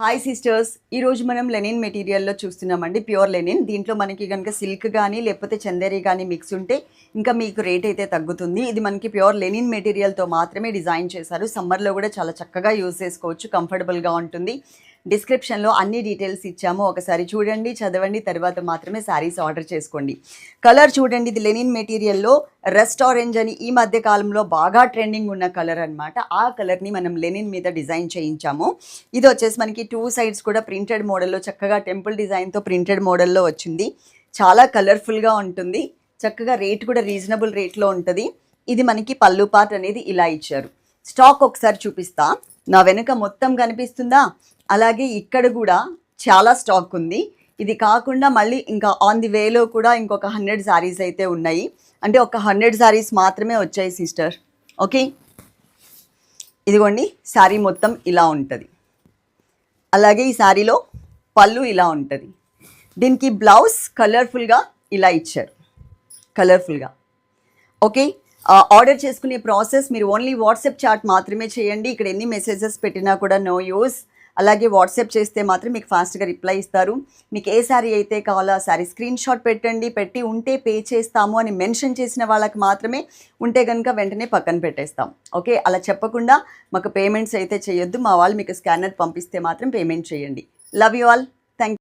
Hi sisters ఈరోజు మనం Lenin మెటీరియల్లో చూస్తున్నామండి ప్యూర్ లెనిన్. దీంట్లో మనకి కనుక సిల్క్ కానీ లేకపోతే చందేరి కానీ మిక్స్ ఉంటే ఇంకా మీకు రేట్ అయితే తగ్గుతుంది. ఇది మనకి ప్యూర్ లెనిన్ మెటీరియల్తో మాత్రమే డిజైన్ చేశారు. సమ్మర్లో కూడా చాలా చక్కగా యూజ్ చేసుకోవచ్చు కంఫర్టబుల్గా ఉంటుంది. డిస్క్రిప్షన్లో అన్ని డీటెయిల్స్ ఇచ్చాము. ఒకసారి చూడండి చదవండి తర్వాత మాత్రమే శారీస్ ఆర్డర్ చేసుకోండి. కలర్ చూడండి ఇది లెనిన్ మెటీరియల్లో రెస్ట్ ఆరెంజ్ అని ఈ మధ్య కాలంలో బాగా ట్రెండింగ్ ఉన్న కలర్ అనమాట ఆ కలర్ని మనం లెనిన్ మీద డిజైన్ చేయించాము. ఇది వచ్చేసి మనకి టూ సైడ్స్ కూడా ప్రింటెడ్ మోడల్లో చక్కగా టెంపుల్ డిజైన్తో ప్రింటెడ్ మోడల్లో వచ్చింది. చాలా కలర్ఫుల్గా ఉంటుంది. చక్కగా రేట్ కూడా రీజనబుల్ రేట్లో ఉంటుంది. ఇది మనకి పళ్ళు పార్ట్ అనేది ఇలా ఇచ్చారు. స్టాక్ ఒకసారి చూపిస్తా. నా వెనుక మొత్తం కనిపిస్తుందా? అలాగే ఇక్కడ కూడా చాలా స్టాక్ ఉంది. ఇది కాకుండా మళ్ళీ ఇంకా ఆన్ ది వేలో కూడా ఇంకొక హండ్రెడ్ శారీస్ అయితే ఉన్నాయి. అంటే ఒక హండ్రెడ్ శారీస్ మాత్రమే వచ్చాయి సిస్టర్ ఓకే ఇదిగోండి శారీ మొత్తం ఇలా ఉంటుంది. అలాగే ఈ శారీలో పళ్ళు ఇలా ఉంటుంది. దీనికి బ్లౌజ్ కలర్ఫుల్గా ఇలా ఇచ్చారు. కలర్ఫుల్గా ఓకే ఆర్డర్ చేసుకునే ప్రాసెస్ మీరు ఓన్లీ వాట్సాప్ చాట్ మాత్రమే చేయండి. ఇక్కడ ఎన్ని మెసేజెస్ పెట్టినా కూడా నో యూస్ అలాగే వాట్సాప్ చేస్తే మాత్రం మీకు ఫాస్ట్గా రిప్లై ఇస్తారు. మీకు ఏ శారీ అయితే కావాలో ఆ శారీ స్క్రీన్ షాట్ పెట్టండి. పెట్టి ఉంటే పే చేస్తాము అని మెన్షన్ చేసిన వాళ్ళకి మాత్రమే ఉంటే కనుక వెంటనే పక్కన పెట్టేస్తాం. ఓకే అలా చెప్పకుండా మాకు పేమెంట్స్ అయితే చేయొద్దు. మా వాళ్ళు మీకు స్కానర్ పంపిస్తే మాత్రం పేమెంట్ చేయండి. Love you all thank